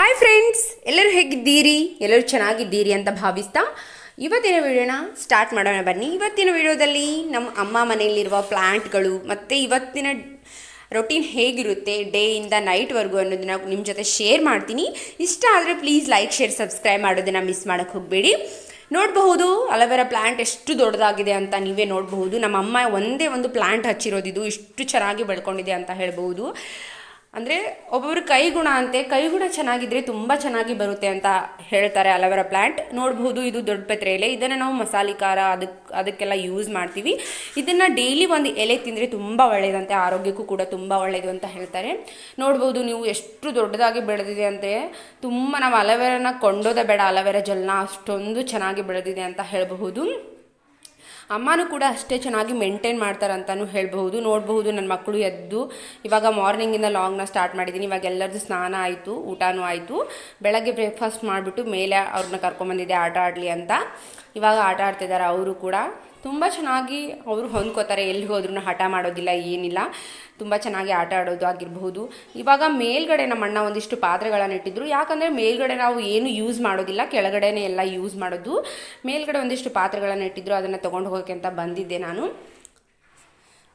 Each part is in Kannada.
Hi friends ಎಲ್ಲರೂ ಹೇಗಿದ್ದೀರಿ? ಎಲ್ಲರೂ ಚೆನ್ನಾಗಿದ್ದೀರಿ ಅಂತ ಭಾವಿಸ್ತಾ ಇವತ್ತಿನ ವಿಡಿಯೋನ ಸ್ಟಾರ್ಟ್ ಮಾಡೋಣ ಬನ್ನಿ. ಇವತ್ತಿನ ವಿಡಿಯೋದಲ್ಲಿ ನಮ್ಮ ಅಮ್ಮ ಮನೆಯಲ್ಲಿರುವ ಪ್ಲ್ಯಾಂಟ್ಗಳು ಮತ್ತು ಇವತ್ತಿನ ರೊಟೀನ್ ಹೇಗಿರುತ್ತೆ ಡೇಯಿಂದ ನೈಟ್ವರೆಗೂ ಅನ್ನೋದನ್ನ ನಿಮ್ಮ ಜೊತೆ ಶೇರ್ ಮಾಡ್ತೀನಿ. ಇಷ್ಟ ಆದರೆ ಪ್ಲೀಸ್ ಲೈಕ್ ಶೇರ್ ಸಬ್ಸ್ಕ್ರೈಬ್ ಮಾಡೋದನ್ನು ಮಿಸ್ ಮಾಡೋಕ್ಕೆ ಹೋಗಬೇಡಿ. ನೋಡಬಹುದು, ಅಲವೆರಾ ಪ್ಲ್ಯಾಂಟ್ ಎಷ್ಟು ದೊಡ್ಡದಾಗಿದೆ ಅಂತ ನೀವೇ ನೋಡಬಹುದು. ನಮ್ಮ ಅಮ್ಮ ಒಂದೇ ಒಂದು ಪ್ಲ್ಯಾಂಟ್ ಹಚ್ಚಿರೋದಿದು ಇಷ್ಟು ಚೆನ್ನಾಗಿ ಬೆಳ್ಕೊಂಡಿದೆ ಅಂತ ಹೇಳ್ಬೋದು ಅಂದರೆ ಒಬ್ಬೊಬ್ರು ಕೈಗುಣ ಅಂತೆ, ಕೈಗುಣ ಚೆನ್ನಾಗಿದ್ರೆ ತುಂಬ ಚೆನ್ನಾಗಿ ಬರುತ್ತೆ ಅಂತ ಹೇಳ್ತಾರೆ ಅಲವರ ಪ್ಲ್ಯಾಂಟ್ ನೋಡಬಹುದು ಇದು ದೊಡ್ಡ ಪತ್ರೆ ಎಲೆ ಇದನ್ನು ನಾವು ಮಸಾಲೆ ಖಾರ ಅದಕ್ಕೆ ಅದಕ್ಕೆಲ್ಲ ಯೂಸ್ ಮಾಡ್ತೀವಿ. ಇದನ್ನು ಡೈಲಿ ಒಂದು ಎಲೆ ತಿಂದರೆ ತುಂಬ ಒಳ್ಳೆಯದಂತೆ ಆರೋಗ್ಯಕ್ಕೂ ಕೂಡ ತುಂಬ ಒಳ್ಳೆಯದು ಅಂತ ಹೇಳ್ತಾರೆ. ನೋಡ್ಬೋದು ನೀವು ಎಷ್ಟು ದೊಡ್ಡದಾಗಿ ಬೆಳೆದಿದೆ ಅಂತೆ ತುಂಬ ನಾವು ಅಲವೆರನ ಕೊಂಡೋದೇ ಬೇಡ. ಅಲವೆರ ಜಲ್ನ ಅಷ್ಟೊಂದು ಚೆನ್ನಾಗಿ ಬೆಳೆದಿದೆ ಅಂತ ಹೇಳಬಹುದು. ಅಮ್ಮನೂ ಕೂಡ ಅಷ್ಟೇ ಚೆನ್ನಾಗಿ ಮೇಂಟೈನ್ ಮಾಡ್ತಾರೆ ಅಂತಲೂ ಹೇಳ್ಬಹುದು. ನೋಡಬಹುದು ನನ್ನ ಮಕ್ಕಳು ಎದ್ದು. ಇವಾಗ ಮಾರ್ನಿಂಗಿಂದ ಲಾಂಗ್ನ ಸ್ಟಾರ್ಟ್ ಮಾಡಿದ್ದೀನಿ ಇವಾಗ ಎಲ್ಲರದ್ದು ಸ್ನಾನ ಆಯಿತು, ಊಟನೂ ಆಯಿತು. ಬೆಳಗ್ಗೆ ಬ್ರೇಕ್ಫಾಸ್ಟ್ ಮಾಡಿಬಿಟ್ಟು ಮೇಲೆ ಅವ್ರನ್ನ ಕರ್ಕೊಂಬಂದಿದ್ದೆ, ಆಟ ಆಡಲಿ ಅಂತ. ಇವಾಗ ಆಟ ಆಡ್ತಿದ್ದಾರೆ ಅವರು ಕೂಡ. ತುಂಬ ಚೆನ್ನಾಗಿ ಅವರು ಹೊಂದ್ಕೋತಾರೆ, ಎಲ್ಲಿ ಹೋದ್ರೂ ಹಠ ಮಾಡೋದಿಲ್ಲ, ಏನಿಲ್ಲ. ತುಂಬ ಚೆನ್ನಾಗಿ ಆಟ ಆಡೋದು ಆಗಿರಬಹುದು. ಇವಾಗ ಮೇಲ್ಗಡೆ ನಮ್ಮ ಅಣ್ಣ ಒಂದಿಷ್ಟು ಪಾತ್ರೆಗಳನ್ನು ಇಟ್ಟಿದ್ರು. ಯಾಕಂದರೆ ಮೇಲ್ಗಡೆ ನಾವು ಏನು ಯೂಸ್ ಮಾಡೋದಿಲ್ಲ, ಕೆಳಗಡೆನೇ ಎಲ್ಲ ಯೂಸ್ ಮಾಡೋದು. ಮೇಲ್ಗಡೆ ಒಂದಿಷ್ಟು ಪಾತ್ರೆಗಳನ್ನು ಇಟ್ಟಿದ್ರು, ಅದನ್ನು ತೊಗೊಂಡು ಹೋಗೋಕ್ಕೆ ಅಂತ ಬಂದಿದ್ದೆ ನಾನು.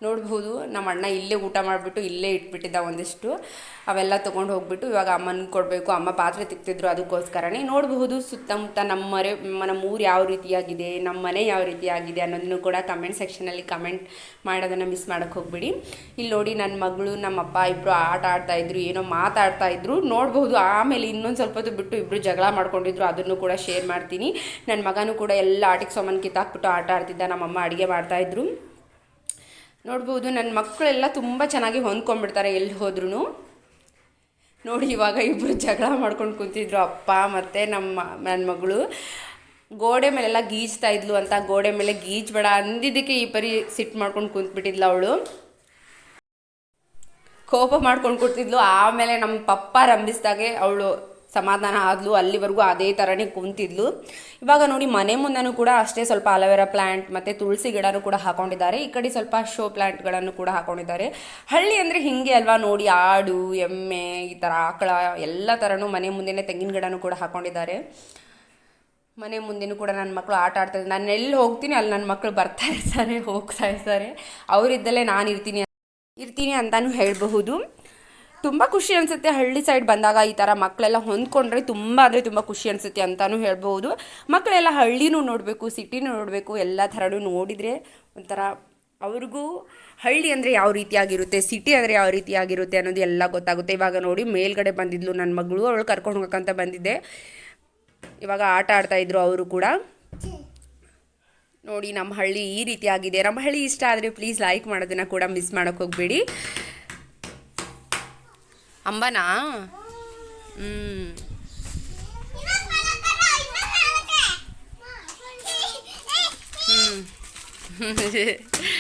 ನೋಡ್ಬೋದು. ನಮ್ಮ ಅಣ್ಣ ಇಲ್ಲೇ ಊಟ ಮಾಡಿಬಿಟ್ಟು ಇಲ್ಲೇ ಇಟ್ಬಿಟ್ಟಿದ್ದ ಒಂದಿಷ್ಟು. ಅವೆಲ್ಲ ತೊಗೊಂಡು ಹೋಗ್ಬಿಟ್ಟು ಇವಾಗ ಅಮ್ಮನ ಕೊಡಬೇಕು. ಅಮ್ಮ ಪಾತ್ರೆ ತಿಕ್ತಿದ್ರು ಅದಕ್ಕೋಸ್ಕರನೇ. ನೋಡಬಹುದು ಸುತ್ತಮುತ್ತ ನಮ್ಮ ಮರೆ ನಮ್ಮ ಊರು ಯಾವ ರೀತಿಯಾಗಿದೆ, ನಮ್ಮ ಮನೆ ಯಾವ ರೀತಿಯಾಗಿದೆ ಅನ್ನೋದನ್ನು ಕೂಡ ಕಮೆಂಟ್ ಸೆಕ್ಷನಲ್ಲಿ ಕಮೆಂಟ್ ಮಾಡೋದನ್ನು ಮಿಸ್ ಮಾಡೋಕ್ಕೆ ಹೋಗ್ಬಿಡಿ. ಇಲ್ಲಿ ನೋಡಿ ನನ್ನ ಮಗಳು, ನಮ್ಮ ಅಪ್ಪ ಇಬ್ಬರು ಆಟ ಆಡ್ತಾಯಿದ್ರು ಏನೋ ಮಾತಾಡ್ತಾ ಇದ್ರು. ನೋಡಬಹುದು ಆಮೇಲೆ ಇನ್ನೊಂದು ಸ್ವಲ್ಪ ಬಿಟ್ಟು ಇಬ್ಬರು ಜಗಳ ಮಾಡ್ಕೊಂಡಿದ್ರು. ಅದನ್ನು ಕೂಡ ಶೇರ್ ಮಾಡ್ತೀನಿ. ನನ್ನ ಮಗನೂ ಕೂಡ ಎಲ್ಲ ಆಟಿಗೆ ಸಾಮಾನು ಕಿತ್ತಾಕ್ಬಿಟ್ಟು ಆಟ ಆಡ್ತಿದ್ದ. ನಮ್ಮಮ್ಮ ಅಡುಗೆ ಮಾಡ್ತಾಯಿದ್ರು ನೋಡ್ಬೋದು ನನ್ನ ಮಕ್ಕಳೆಲ್ಲ ತುಂಬ ಚೆನ್ನಾಗಿ ಹೊಂದ್ಕೊಂಡ್ಬಿಡ್ತಾರೆ ಎಲ್ಲಿ ಹೋದ್ರೂ ನೋಡಿ, ಇವಾಗ ಇಬ್ಬರು ಜಗಳ ಮಾಡ್ಕೊಂಡು ಕುಂತಿದ್ರು ಅಪ್ಪ ಮತ್ತು ನಮ್ಮ ನನ್ನ ಮಗಳು. ಗೋಡೆ ಮೇಲೆಲ್ಲ ಗೀಜ್ತಾ ಇದ್ಲು ಅಂತ ಗೋಡೆ ಮೇಲೆ ಗೀಜ್ಬೇಡ ಅಂದಿದ್ದಕ್ಕೆ ಈ ಪರಿ ಸಿಟ್ಟು ಮಾಡ್ಕೊಂಡು ಕುಂತ್ಬಿಟ್ಟಿದ್ಲು ಅವಳು. ಕೋಪ ಮಾಡ್ಕೊಂಡು ಕೂತಿದ್ಲು. ಆಮೇಲೆ ನಮ್ಮ ಪಪ್ಪ ರಂಭಿಸಿದಾಗೆ ಅವಳು ಸಮಾಧಾನ ಆದ್ಲು, ಅಲ್ಲಿವರೆಗೂ ಅದೇ ಥರನೇ ಕುಂತಿದ್ಲು. ಇವಾಗ ನೋಡಿ, ಮನೆ ಮುಂದೆನೂ ಕೂಡ ಅಷ್ಟೇ ಸ್ವಲ್ಪ ಅಲೋವೆರಾ ಪ್ಲ್ಯಾಂಟ್ ಮತ್ತು ತುಳಸಿ ಗಿಡನೂ ಕೂಡ ಹಾಕೊಂಡಿದ್ದಾರೆ. ಈ ಕಡೆ ಸ್ವಲ್ಪ ಶೋ ಪ್ಲ್ಯಾಂಟ್ಗಳನ್ನು ಕೂಡ ಹಾಕೊಂಡಿದ್ದಾರೆ. ಹಳ್ಳಿ ಅಂದರೆ ಹಿಂಗೆ ಅಲ್ವಾ? ನೋಡಿ, ಆಡು, ಎಮ್ಮೆ, ಈ ಥರ ಆಕಳ, ಎಲ್ಲ ಥರನೂ ಮನೆ ಮುಂದೆನೇ ತೆಂಗಿನ ಗಿಡನೂ ಕೂಡ ಹಾಕೊಂಡಿದ್ದಾರೆ. ಮನೆ ಮುಂದೆನೂ ಕೂಡ ನನ್ನ ಮಕ್ಕಳು ಆಟ ಆಡ್ತಾ ಇದ್ದಾರೆ. ನಾನು ಎಲ್ಲಿ ಹೋಗ್ತೀನಿ, ಅಲ್ಲಿ ನನ್ನ ಮಕ್ಕಳು ಬರ್ತಾ ಇರ್ತಾರೆ, ಹೋಗ್ತಾ ಇರ್ತಾರೆ. ಅವರಿದ್ದಲ್ಲೇ ನಾನು ಇರ್ತೀನಿ ಇರ್ತೀನಿ ಅಂತಲೂ ಹೇಳಬಹುದು. ತುಂಬ ಖುಷಿ ಅನ್ಸುತ್ತೆ ಹಳ್ಳಿ ಸೈಡ್ ಬಂದಾಗ ಈ ಥರ ಮಕ್ಕಳೆಲ್ಲ ಹೊಂದ್ಕೊಂಡ್ರೆ ತುಂಬ ಅಂದರೆ ತುಂಬ ಖುಷಿ ಅನಿಸುತ್ತೆ ಅಂತಲೂ ಹೇಳ್ಬೋದು ಮಕ್ಕಳೆಲ್ಲ ಹಳ್ಳಿನೂ ನೋಡಬೇಕು ಸಿಟಿನೂ ನೋಡಬೇಕು, ಎಲ್ಲ ಥರನೂ ನೋಡಿದರೆ ಒಂಥರ ಅವ್ರಿಗೂ ಹಳ್ಳಿ ಅಂದರೆ ಯಾವ ರೀತಿಯಾಗಿರುತ್ತೆ ಸಿಟಿ ಅಂದರೆ ಯಾವ ರೀತಿಯಾಗಿರುತ್ತೆ ಅನ್ನೋದು ಎಲ್ಲ ಗೊತ್ತಾಗುತ್ತೆ. ಇವಾಗ ನೋಡಿ ಮೇಲ್ಗಡೆ ಬಂದಿದ್ಲು ನನ್ನ ಮಗಳು, ಅವಳು ಕರ್ಕೊಂಡು ಹೋಗಕ್ಕಂತ ಬಂದಿದ್ದೆ. ಇವಾಗ ಆಟ ಆಡ್ತಾ ಇದ್ರು ಅವರು ಕೂಡ. ನೋಡಿ ನಮ್ಮ ಹಳ್ಳಿ ಈ ರೀತಿಯಾಗಿದೆ. ನಮ್ಮ ಹಳ್ಳಿ ಇಷ್ಟ ಆದರೆ ಪ್ಲೀಸ್ ಲೈಕ್ ಮಾಡೋದನ್ನು ಕೂಡ ಮಿಸ್ ಮಾಡೋಕ್ಕೆ ಹೋಗಬೇಡಿ. అంబనా Mm-hmm.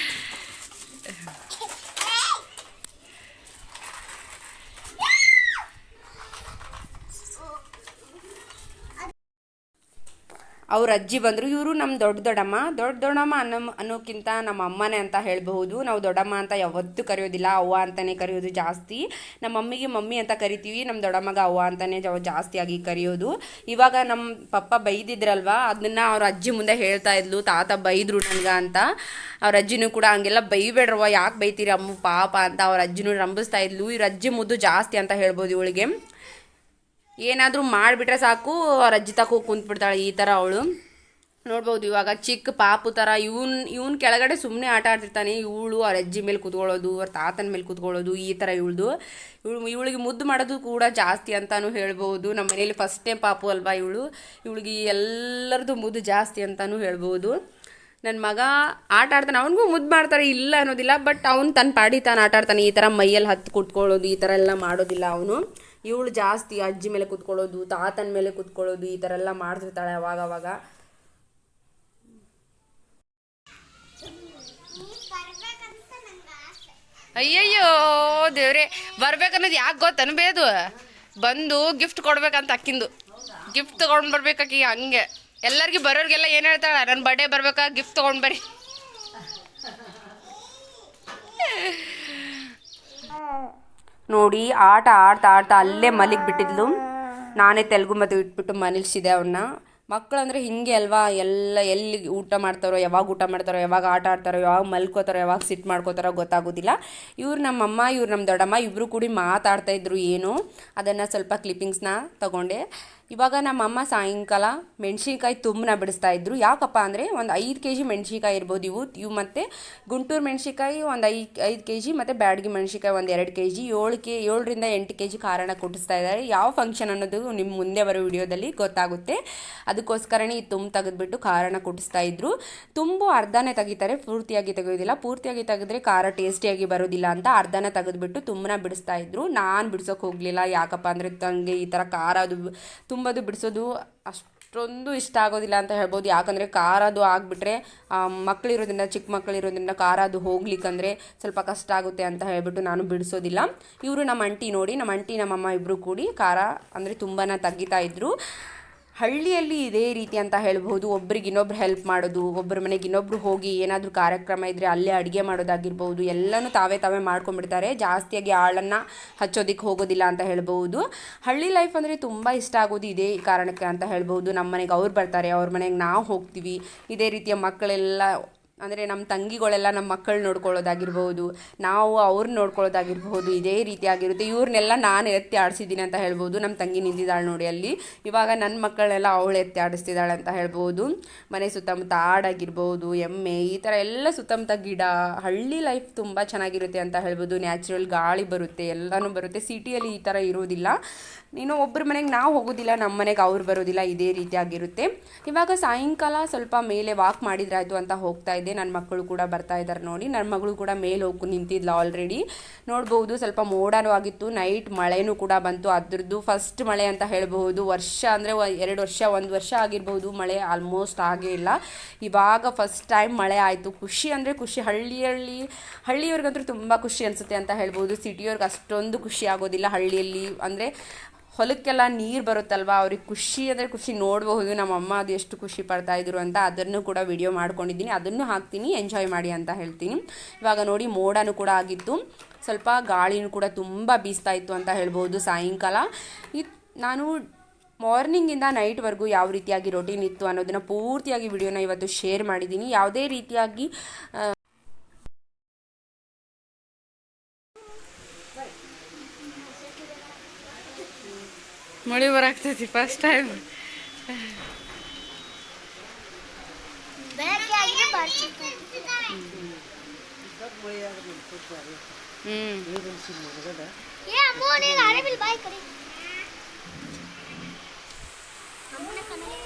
ಅವ್ರ ಅಜ್ಜಿ ಬಂದರು, ಇವರು ನಮ್ಮ ದೊಡ್ಡ ದೊಡ್ಡಮ್ಮ. ದೊಡ್ಡ ದೊಡ್ಡಮ್ಮ ಅನ್ನೋ ಅನ್ನೋಕ್ಕಿಂತ ನಮ್ಮ ಅಮ್ಮನೇ ಅಂತ ಹೇಳಬಹುದು. ನಾವು ದೊಡ್ಡಮ್ಮ ಅಂತ ಯಾವತ್ತೂ ಕರೆಯೋದಿಲ್ಲ. ಅವ್ವ ಅಂತಲೇ ಕರೆಯೋದು ಜಾಸ್ತಿ. ನಮ್ಮ ಮಮ್ಮಿಗೆ ಮಮ್ಮಿ ಅಂತ ಕರಿತೀವಿ. ನಮ್ಮ ದೊಡ್ಡಮ್ಮಗ ಅವ್ವ ಅಂತಲೇ ಜಾಸ್ತಿಯಾಗಿ ಕರೆಯೋದು. ಇವಾಗ ನಮ್ಮ ಪಪ್ಪ ಬೈದಿದ್ರಲ್ವ, ಅದನ್ನು ಅವ್ರ ಅಜ್ಜಿ ಮುಂದೆ ಹೇಳ್ತಾ ಇದ್ಲು, ತಾತ ಬೈದ್ರು ನನಗೆ ಅಂತ. ಅವ್ರ ಅಜ್ಜಿನೂ ಕೂಡ ಹಂಗೆಲ್ಲ ಬೈಬೇಡ್ರವ ಯಾಕೆ ಬೈತೀರಿ ಅಮ್ಮ ಪಾಪ ಅಂತ ಅವ್ರ ಅಜ್ಜಿನೂ ರಂಬಿಸ್ತಾ ಇದ್ಲು. ಇವ್ರ ಅಜ್ಜಿ ಮುದ್ದು ಜಾಸ್ತಿ ಅಂತ ಹೇಳ್ಬೋದು ಇವಳಿಗೆ. ಏನಾದರೂ ಮಾಡಿಬಿಟ್ರೆ ಸಾಕು, ಅವ್ರ ಅಜ್ಜಿ ತಕ್ಕ ಹೋಗಿ ಕುಂತ್ಬಿಡ್ತಾಳೆ ಈ ಥರ ಅವಳು. ನೋಡ್ಬೋದು ಇವಾಗ ಚಿಕ್ಕ ಪಾಪು ಥರ ಇವನ್ ಇವನ್ ಕೆಳಗಡೆ ಸುಮ್ಮನೆ ಆಟ ಆಡ್ತಿರ್ತಾನೆ. ಇವಳು ಅವ್ರ ಅಜ್ಜಿ ಮೇಲೆ ಕೂತ್ಕೊಳ್ಳೋದು, ಅವ್ರ ತಾತನ ಮೇಲೆ ಕೂತ್ಕೊಳ್ಳೋದು, ಈ ಥರ ಇವಳ್ದು. ಇವಳು, ಇವಳಿಗೆ ಮುದ್ದು ಮಾಡೋದು ಕೂಡ ಜಾಸ್ತಿ ಅಂತಲೂ ಹೇಳ್ಬೋದು. ನಮ್ಮ ಮನೇಲಿ ಫಸ್ಟ್ ಟೈಮ್ ಪಾಪು ಅಲ್ವಾ ಇವಳು? ಇವಳಿಗೆ ಎಲ್ಲರದು ಮುದ್ದು ಜಾಸ್ತಿ ಅಂತಲೂ ಹೇಳ್ಬೋದು. ನನ್ನ ಮಗ ಆಟ ಆಡ್ತಾನೆ. ಅವನಿಗೂ ಮುದ್ದು ಮಾಡ್ತಾರೆ, ಇಲ್ಲ ಅನ್ನೋದಿಲ್ಲ ಬಟ್ ಅವ್ನು ತನ್ನ ಪಾಡಿ ತಾನು ಆಟ ಆಡ್ತಾನೆ. ಈ ಥರ ಮೈಯಲ್ಲಿ ಹತ್ತು ಕುಟ್ಕೊಳ್ಳೋದು ಈ ಥರ ಎಲ್ಲ ಮಾಡೋದಿಲ್ಲ ಅವನು. ಇವಳು ಜಾಸ್ತಿ ಅಜ್ಜಿ ಮೇಲೆ ಕುತ್ಕೊಳ್ಳೋದು, ತಾತನ ಮೇಲೆ ಕುತ್ಕೊಳ್ಳೋದು, ಈ ಥರ ಎಲ್ಲ ಮಾಡ್ತಿರ್ತಾಳೆ ಅವಾಗ ಅವಾಗ. ಅಯ್ಯಯ್ಯೋ, ದೇವ್ರೆ, ಬರ್ಬೇಕನ್ನೋದು ಯಾಕೆ ಗೊತ್ತನ ಬೇದು ಬಂದು ಗಿಫ್ಟ್ ಕೊಡ್ಬೇಕಂತ ಅಕ್ಕಿಂದು. ಗಿಫ್ಟ್ ತೊಗೊಂಡು ಬರ್ಬೇಕಾಕಿ ಹಂಗೆ. ಎಲ್ಲರಿಗೂ ಬರೋರಿಗೆಲ್ಲ ಏನು ಹೇಳ್ತಾಳೆ? ನನ್ನ ಬರ್ಡೇ ಬರ್ಬೇಕಾ? ಗಿಫ್ಟ್ ತೊಗೊಂಡು ಬರ್ರಿ ನೋಡಿ, ಆಟ ಆಡ್ತಾ ಆಡ್ತಾ ಅಲ್ಲೇ ಮಲಗಿಬಿಟ್ಟಿದ್ಲು ನಾನೇ ತೆಲುಗು ಮದುವೆ ಇಟ್ಬಿಟ್ಟು ಮಲಗಿಸಿದೆ ಅವನ್ನ ಮಕ್ಕಳಂದ್ರೆ ಹಿಂಗೆ ಅಲ್ವಾ? ಎಲ್ಲ ಎಲ್ಲಿ ಊಟ ಮಾಡ್ತಾರೋ, ಯಾವಾಗ ಊಟ ಮಾಡ್ತಾರೋ, ಯಾವಾಗ ಆಟ ಆಡ್ತಾರೋ, ಯಾವಾಗ ಮಲ್ಕೋತಾರೋ, ಯಾವಾಗ ಸಿಟ್ ಮಾಡ್ಕೋತಾರೋ ಗೊತ್ತಾಗೋದಿಲ್ಲ. ಇವ್ರು ನಮ್ಮಮ್ಮ, ಇವ್ರು ನಮ್ಮ ದೊಡ್ಡಮ್ಮ ಇಬ್ಬರು ಕೂಡಿ ಮಾತಾಡ್ತಾ ಇದ್ರು ಏನು. ಅದನ್ನು ಸ್ವಲ್ಪ ಕ್ಲಿಪ್ಪಿಂಗ್ಸ್ನ ತಗೊಂಡೆ. ಇವಾಗ ನಮ್ಮಮ್ಮ ಸಾಯಂಕಾಲ ಮೆಣಸಿನ್ಕಾಯಿ ತುಂಬನ ಬಿಡಿಸ್ತಾ ಇದ್ರು. ಯಾಕಪ್ಪ ಅಂದರೆ ಒಂದು ಐದು ಕೆ ಜಿ ಮೆಣಸಿನ್ಕಾಯಿ ಇರ್ಬೋದು ಇವು ಇವು ಮತ್ತು ಗುಂಟೂರು ಮೆಣಸಿನ್ಕಾಯಿ ಒಂದು ಐದು ಐದು ಕೆ ಜಿ ಮತ್ತು ಬ್ಯಾಡಗಿ ಮೆಣಸಿನ್ಕಾಯಿ ಒಂದು ಎರಡು ಕೆ ಜಿ ಏಳು ಕೆ ಏಳರಿಂದ ಎಂಟು ಕೆ ಜಿ ಖಾರನ ಕುಟ್ಟಿಸ್ತಾ ಇದ್ದಾರೆ ಯಾವ ಫಂಕ್ಷನ್ ಅನ್ನೋದು ನಿಮ್ಮ ಮುಂದೆ ಬರೋ ವಿಡಿಯೋದಲ್ಲಿ ಗೊತ್ತಾಗುತ್ತೆ. ಅದಕ್ಕೋಸ್ಕರನೇ ಈ ತುಂಬ ತೆಗೆದುಬಿಟ್ಟು ಖಾರನ ಕುಟ್ಟಿಸ್ತಾ ಇದ್ರು. ತುಂಬು ಅರ್ಧನೇ ತೆಗಿತಾರೆ, ಪೂರ್ತಿಯಾಗಿ ತೆಗೆಯೋದಿಲ್ಲ. ಪೂರ್ತಿಯಾಗಿ ತೆಗೆದ್ರೆ ಖಾರ ಟೇಸ್ಟಿಯಾಗಿ ಬರೋದಿಲ್ಲ ಅಂತ ಅರ್ಧನ ತೆಗೆದುಬಿಟ್ಟು ತುಂಬನ ಬಿಡಿಸ್ತಾ ಇದ್ರು. ನಾನು ಬಿಡ್ಸೋಕೆ ಹೋಗಲಿಲ್ಲ. ಯಾಕಪ್ಪ ಅಂದರೆ ತಂಗೆ ಈ ಥರ ಖಾರ ಅದು ತುಂಬದು ಬಿಡಿಸೋದು ಅಷ್ಟೊಂದು ಇಷ್ಟ ಆಗೋದಿಲ್ಲ ಅಂತ ಹೇಳ್ಬೋದು. ಯಾಕಂದರೆ ಖಾರ ಅದು ಆಗಿಬಿಟ್ರೆ ಮಕ್ಕಳಿರೋದ್ರಿಂದ ಚಿಕ್ಕ ಮಕ್ಕಳಿರೋದ್ರಿಂದ ಖಾರ ಅದು ಹೋಗ್ಲಿಕ್ಕಂದ್ರೆ ಸ್ವಲ್ಪ ಕಷ್ಟ ಆಗುತ್ತೆ ಅಂತ ಹೇಳಿಬಿಟ್ಟು ನಾನು ಬಿಡಿಸೋದಿಲ್ಲ. ಇವರು ನಮ್ಮ ಅಂಟಿ ನೋಡಿ, ನಮ್ಮ ಅಂಟಿ ನಮ್ಮಮ್ಮ ಇಬ್ಬರು ಕೂಡಿ ಖಾರ ಅಂದರೆ ತುಂಬಾ ತೆಗಿತಾ ಇದ್ರು. ಹಳ್ಳಿಯಲ್ಲಿ ಇದೇ ರೀತಿ ಅಂತ ಹೇಳ್ಬೋದು ಒಬ್ರಿಗೆ ಇನ್ನೊಬ್ರು ಹೆಲ್ಪ್ ಮಾಡೋದು, ಒಬ್ಬರ ಮನೆಗೆ ಇನ್ನೊಬ್ರು ಹೋಗಿ ಏನಾದರೂ ಕಾರ್ಯಕ್ರಮ ಇದ್ದರೆ ಅಲ್ಲೇ ಅಡುಗೆ ಮಾಡೋದಾಗಿರ್ಬೋದು ಎಲ್ಲನೂ ತಾವೇ ತಾವೇ ಮಾಡ್ಕೊಂಡ್ಬಿಡ್ತಾರೆ. ಜಾಸ್ತಿಯಾಗಿ ಆಳನ್ನು ಹಚ್ಚೋದಕ್ಕೆ ಹೋಗೋದಿಲ್ಲ ಅಂತ ಹೇಳ್ಬೋದು ಹಳ್ಳಿ ಲೈಫ್ ಅಂದರೆ ತುಂಬ ಇಷ್ಟ ಆಗೋದು ಇದೇ ಕಾರಣಕ್ಕೆ ಅಂತ ಹೇಳ್ಬೋದು ನಮ್ಮ ಮನೆಗೆ ಅವ್ರು ಬರ್ತಾರೆ, ಅವ್ರ ಮನೆಗೆ ನಾವು ಹೋಗ್ತೀವಿ. ಇದೇ ರೀತಿಯ ಮಕ್ಕಳೆಲ್ಲ ಅಂದರೆ ನಮ್ಮ ತಂಗಿಗಳೆಲ್ಲ ನಮ್ಮ ಮಕ್ಕಳು ನೋಡ್ಕೊಳ್ಳೋದಾಗಿರ್ಬೋದು ನಾವು ಅವ್ರನ್ನ ನೋಡ್ಕೊಳ್ಳೋದಾಗಿರ್ಬೋದು ಇದೇ ರೀತಿಯಾಗಿರುತ್ತೆ ಇವ್ರನ್ನೆಲ್ಲ ನಾನು ಎತ್ತಿ ಆಡಿಸಿದ್ದೀನಿ ಅಂತ ಹೇಳ್ಬೋದು. ನಮ್ಮ ತಂಗಿ ನಿಂತಿದ್ದಾಳೆ ನೋಡಿ ಅಲ್ಲಿ. ಇವಾಗ ನನ್ನ ಮಕ್ಕಳನ್ನೆಲ್ಲ ಅವಳು ಎತ್ತಿ ಆಡಿಸ್ತಿದ್ದಾಳೆ ಅಂತ ಹೇಳ್ಬೋದು. ಮನೆ ಸುತ್ತಮುತ್ತ ಆಡಾಗಿರ್ಬೋದು, ಎಮ್ಮೆ, ಈ ಥರ ಎಲ್ಲ ಸುತ್ತಮುತ್ತ ಗಿಡ, ಹಳ್ಳಿ ಲೈಫ್ ತುಂಬ ಚೆನ್ನಾಗಿರುತ್ತೆ ಅಂತ ಹೇಳ್ಬೋದು. ನ್ಯಾಚುರಲ್ ಗಾಳಿ ಬರುತ್ತೆ, ಎಲ್ಲನೂ ಬರುತ್ತೆ. ಸಿಟಿಯಲ್ಲಿ ಈ ಥರ ಇರೋದಿಲ್ಲ. ನೀನು ಒಬ್ಬರ ಮನೆಗೆ ನಾವು ಹೋಗೋದಿಲ್ಲ ನಮ್ಮ ಮನೆಗೆ ಅವ್ರು ಬರೋದಿಲ್ಲ. ಇದೇ ರೀತಿಯಾಗಿರುತ್ತೆ ಇವಾಗ ಸಾಯಂಕಾಲ ಸ್ವಲ್ಪ ಮೇಲೆ ವಾಕ್ ಮಾಡಿದ್ರಾಯ್ತು ಅಂತ ಹೋಗ್ತಾ ಇದ್ದೆ ನನ್ನ ಮಕ್ಕಳು ಕೂಡ ಬರ್ತಾ ಇದ್ದಾರೆ ನೋಡಿ. ನನ್ನ ಮಗಳು ಕೂಡ ಮೇಲೆ ಹೋಗಿ ನಿಂತಿದ್ಲು ಆಲ್ರೆಡಿ ನೋಡ್ಬೋದು ಸ್ವಲ್ಪ ಮೋಡನೂ ಆಗಿತ್ತು. ನೈಟ್ ಮಳೆನೂ ಕೂಡ ಬಂತು. ಅದ್ರದ್ದು ಫಸ್ಟ್ ಮಳೆ ಅಂತ ಹೇಳಬಹುದು. ವರ್ಷ ಅಂದರೆ ಎರಡು ವರ್ಷ, ಒಂದು ವರ್ಷ ಆಗಿರ್ಬೋದು ಮಳೆ ಆಲ್ಮೋಸ್ಟ್ ಆಗೇ ಇಲ್ಲ. ಇವಾಗ ಫಸ್ಟ್ ಟೈಮ್ ಮಳೆ ಆಯಿತು. ಖುಷಿ ಅಂದರೆ ಖುಷಿ. ಹಳ್ಳಿಯಲ್ಲಿ ಹಳ್ಳಿಯವ್ರಿಗಂತೂ ತುಂಬ ಖುಷಿ ಅನಿಸುತ್ತೆ ಅಂತ ಹೇಳ್ಬೋದು ಸಿಟಿಯವ್ರಿಗೆ ಅಷ್ಟೊಂದು ಖುಷಿ ಆಗೋದಿಲ್ಲ. ಹಳ್ಳಿಯಲ್ಲಿ ಅಂದರೆ ಹೊಲಕ್ಕೆಲ್ಲ ನೀರು ಬರುತ್ತಲ್ವ? ಅವ್ರಿಗೆ ಖುಷಿ ಅಂದರೆ ಖುಷಿ. ನೋಡಬಹುದು ನಮ್ಮಮ್ಮ ಅದು ಎಷ್ಟು ಖುಷಿ ಪಡ್ತಾ ಇದ್ರು ಅಂತ ಅದನ್ನು ಕೂಡ ವಿಡಿಯೋ ಮಾಡ್ಕೊಂಡಿದ್ದೀನಿ. ಅದನ್ನು ಹಾಕ್ತೀನಿ ಎಂಜಾಯ್ ಮಾಡಿ ಅಂತ ಹೇಳ್ತೀನಿ. ಇವಾಗ ನೋಡಿ, ಮೋಡನೂ ಕೂಡ ಆಗಿತ್ತು. ಸ್ವಲ್ಪ ಗಾಳಿನೂ ಕೂಡ ತುಂಬ ಬೀಸ್ತಾ ಇತ್ತು ಅಂತ ಹೇಳ್ಬೋದು ಸಾಯಂಕಾಲ. ನಾನು ಮಾರ್ನಿಂಗಿಂದ ನೈಟ್ವರೆಗೂ ಯಾವ ರೀತಿಯಾಗಿ ರೊಟೀನ್ ಇತ್ತು ಅನ್ನೋದನ್ನು ಪೂರ್ತಿಯಾಗಿ ವಿಡಿಯೋನ ಇವತ್ತು ಶೇರ್ ಮಾಡಿದ್ದೀನಿ. ಯಾವುದೇ ರೀತಿಯಾಗಿ ಮಳೆ ಬರಾಕ್ತೈತಿ ಫಸ್ಟ್ ಟೈಮ್ ಬೆಳಗ್ಗೆ ಆಗಿದ್ರೆ ಬರ್ತಿತ್ತು ಹ್ಞೂ ಏ ಅಮ್ಮೋ ನೀನು ಅರೇಬಿಲ್ ಬಾಯ್ ಕಡೆ ಅಮ್ಮನ ಕಣ್ಣಲ್ಲಿ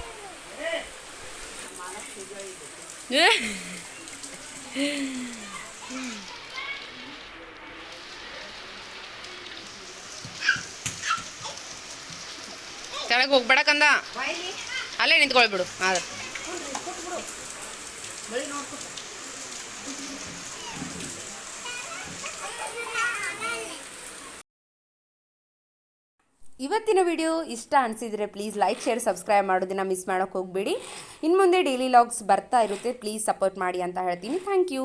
ಕೆಳಗೆ ಹೋಗ್ಬೇಡಕ್ಕಂದ ಅಲ್ಲೇ ನಿಂತ್ಕೊಳ್ಬಿಡು ಆದ್ರೆ ಇವತ್ತಿನ ವಿಡಿಯೋ ಇಷ್ಟ ಅನಿಸಿದರೆ ಪ್ಲೀಸ್ ಲೈಕ್ ಶೇರ್ ಸಬ್ಸ್ಕ್ರೈಬ್ ಮಾಡೋದನ್ನ ಮಿಸ್ ಮಾಡೋಕ್ಕೆ ಹೋಗಬೇಡಿ. ಇನ್ನು ಮುಂದೆ ಡೈಲಿ ಲಾಗ್ಸ್ ಬರ್ತಾ ಇರುತ್ತೆ ಪ್ಲೀಸ್ ಸಪೋರ್ಟ್ ಮಾಡಿ ಅಂತ ಹೇಳ್ತೀನಿ. Thank you